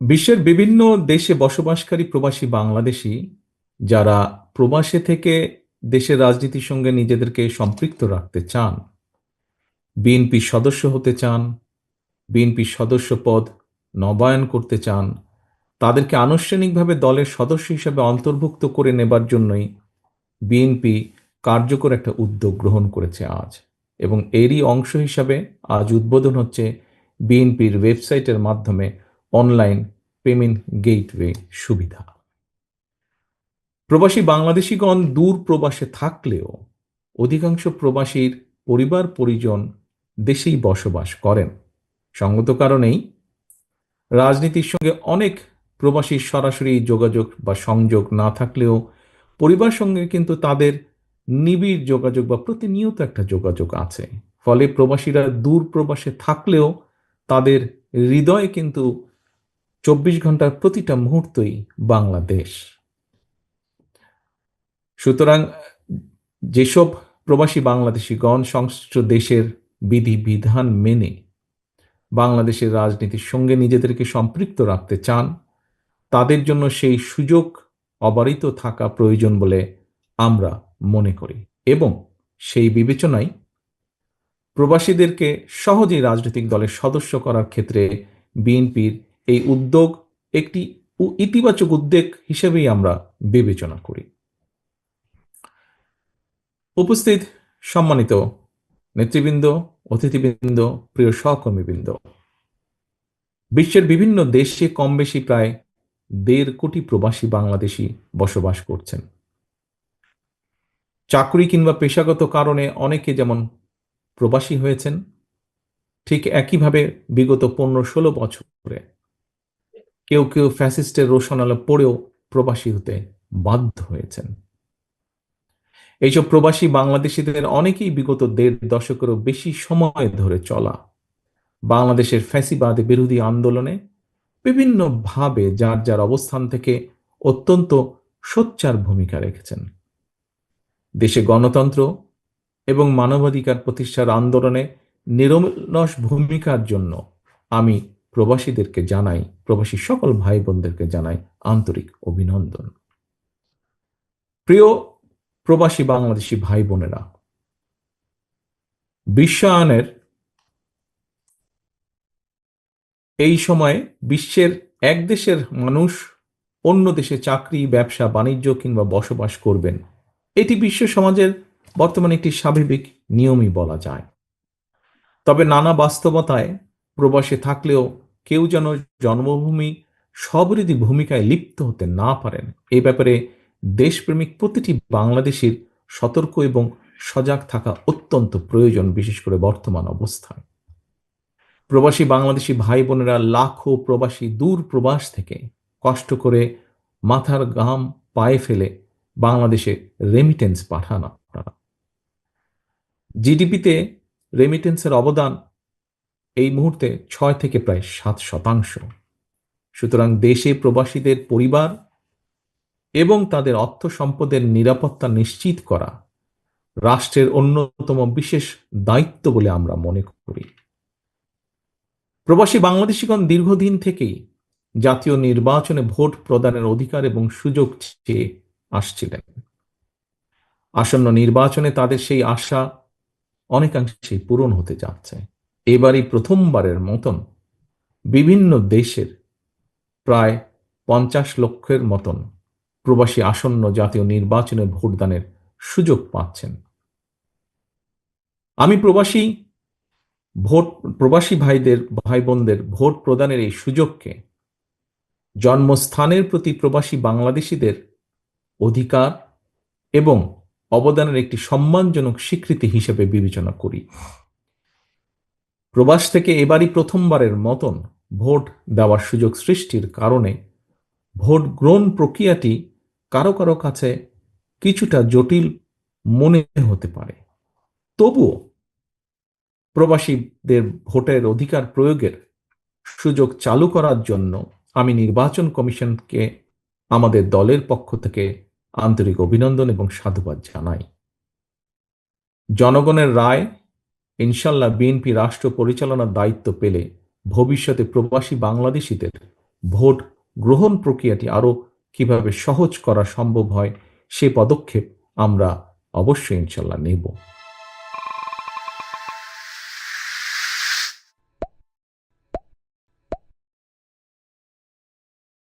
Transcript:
বিশ্বের বিভিন্ন দেশে বসবাসকারী প্রবাসী বাংলাদেশি যারা প্রবাসে থেকে দেশের রাজনীতির সঙ্গে নিজেদেরকে সম্পৃক্ত রাখতে চান বিএনপির সদস্য হতে চান বিএনপির সদস্য পদ নবায়ন করতে চান, তাদেরকে আনুষ্ঠানিকভাবে দলের সদস্য হিসেবে অন্তর্ভুক্ত করে নেবার জন্যই বিএনপি কার্যকর একটা উদ্যোগ গ্রহণ করেছে আজ এবং এরই অংশ হিসাবে আজ উদ্বোধন হচ্ছে বিএনপির ওয়েবসাইটের মাধ্যমে অনলাইন পেমেন্ট গেটওয়ে সুবিধা। প্রবাসী বাংলাদেশিগণ দূর প্রবাসে থাকলেও অধিকাংশ প্রবাসীর পরিবার পরিজন দেশেই বসবাস করেন। সঙ্গত কারণেই রাজনীতির সঙ্গে অনেক প্রবাসীর সরাসরি যোগাযোগ বা সংযোগ না থাকলেও পরিবার সঙ্গে কিন্তু তাদের নিবিড় যোগাযোগ বা প্রতিনিয়ত একটা যোগাযোগ আছে। ফলে প্রবাসীরা দূর প্রবাসে থাকলেও তাদের হৃদয়ে কিন্তু চব্বিশ ঘণ্টার প্রতিটা মুহূর্তই বাংলাদেশ। সুতরাং, যেসব প্রবাসী বাংলাদেশিগণ সংশ্লিষ্ট দেশের বিধি বিধান মেনে বাংলাদেশের রাজনীতির সঙ্গে নিজেদেরকে সম্পৃক্ত রাখতে চান, তাদের জন্য সেই সুযোগ অবারিত থাকা প্রয়োজন বলে আমরা মনে করি এবং সেই বিবেচনায় প্রবাসীদেরকে সহজেই রাজনৈতিক দলের সদস্য করার ক্ষেত্রে বিএনপির এই উদ্যোগ একটি ইতিবাচক উদ্যোগ হিসেবেই আমরা বিবেচনা করি। উপস্থিত সম্মানিত নেতৃবৃন্দ, অতিথিবৃন্দ, প্রিয় সহকর্মীবৃন্দ, বিশ্বের বিভিন্ন দেশে কম বেশি প্রায় দেড় কোটি প্রবাসী বাংলাদেশি বসবাস করছেন। চাকরি কিংবা পেশাগত কারণে অনেকে যেমন প্রবাসী হয়েছেন, ঠিক একইভাবে বিগত পনেরো ষোলো বছরে কেউ কেউ ফ্যাসিস্টের রোশনালে পড়েও প্রবাসী হতে বাধ্য হয়েছেন। এইসব প্রবাসী বাংলাদেশিদের অনেকেই বিগত দেড় দশকেরও বেশি সময় ধরে চলা। বাংলাদেশের ফ্যাসিবাদ বিরোধী আন্দোলনে বিভিন্নভাবে যার যার অবস্থান থেকে অত্যন্ত সোচ্চার ভূমিকা রেখেছেন। দেশে গণতন্ত্র এবং মানবাধিকার প্রতিষ্ঠার আন্দোলনে নিরলস ভূমিকার জন্য আমি প্রবাসীদেরকে জানাই, প্রবাসী সকল ভাই বোনদেরকে জানাই আন্তরিক অভিনন্দন। প্রিয় প্রবাসী বাংলাদেশি ভাই বোনেরা বিশ্বায়নের এই সময়ে বিশ্বের এক দেশের মানুষ অন্য দেশে চাকরি, ব্যবসা, বাণিজ্য কিংবা বসবাস করবেন, এটি বিশ্ব সমাজের বর্তমানে একটি স্বাভাবিক নিয়মই বলা যায়। তবে নানা বাস্তবতায় প্রবাসে থাকলেও কেউ যেন জন্মভূমি সবরীতি ভূমিকায় লিপ্ত হতে না পারেন। এ ব্যাপারে দেশপ্রেমিক প্রতিটি বাংলাদেশির সতর্ক এবং সজাগ থাকা অত্যন্ত প্রয়োজন, বিশেষ করে বর্তমান অবস্থায়। প্রবাসী বাংলাদেশি ভাই বোনেরা লাখো প্রবাসী দূর প্রবাস থেকে কষ্ট করে মাথার গাম পায়ে ফেলে বাংলাদেশে রেমিটেন্স পাঠান আপনারা। জিডিপিতে রেমিটেন্সের অবদান এই মুহূর্তে ছয় থেকে প্রায় সাত শতাংশ। সুতরাং দেশে প্রবাসীদের পরিবার এবং তাদের অর্থ সম্পদের নিরাপত্তা নিশ্চিত করা রাষ্ট্রের অন্যতম বিশেষ দায়িত্ব বলে আমরা মনে করি। প্রবাসী বাংলাদেশিগণ দীর্ঘদিন থেকেই জাতীয় নির্বাচনে ভোট প্রদানের অধিকার এবং সুযোগ চেয়ে আসছিলেন। আসন্ন নির্বাচনে তাদের সেই আশা অনেকাংশেই পূরণ হতে যাচ্ছে। এবারই প্রথমবারের মতন বিভিন্ন দেশের প্রায় পঞ্চাশ লক্ষের মতন প্রবাসী আসন্ন জাতীয় নির্বাচনে ভোটদানের সুযোগ পাচ্ছেন। আমি প্রবাসী ভোট, প্রবাসী ভাইদের ভাই বোনদের ভোট প্রদানের এই সুযোগকে জন্মস্থানের প্রতি প্রবাসী বাংলাদেশিদের অধিকার এবং অবদানের একটি সম্মানজনক স্বীকৃতি হিসেবে বিবেচনা করি। প্রবাস থেকে এবারই প্রথমবারের মতন ভোট দেওয়ার সুযোগ সৃষ্টির কারণে ভোট গ্রহণ প্রক্রিয়াটি কারও কারও কাছে কিছুটা জটিল মনে হতে পারে। তবুও প্রবাসীদের ভোটের অধিকার প্রয়োগের সুযোগ চালু করার জন্য আমি নির্বাচন কমিশনকে আমাদের দলের পক্ষ থেকে আন্তরিক অভিনন্দন এবং সাধুবাদ জানাই। জনগণের রায় ইনশাল্লাহ বিএনপি রাষ্ট্র পরিচালনার দায়িত্ব পেলে ভবিষ্যতে প্রবাসী বাংলাদেশিদের ভোট গ্রহণ প্রক্রিয়াটি আরও কীভাবে সহজ করা সম্ভব হয় সে পদক্ষেপ আমরা অবশ্যই ইনশাল্লাহ নেব।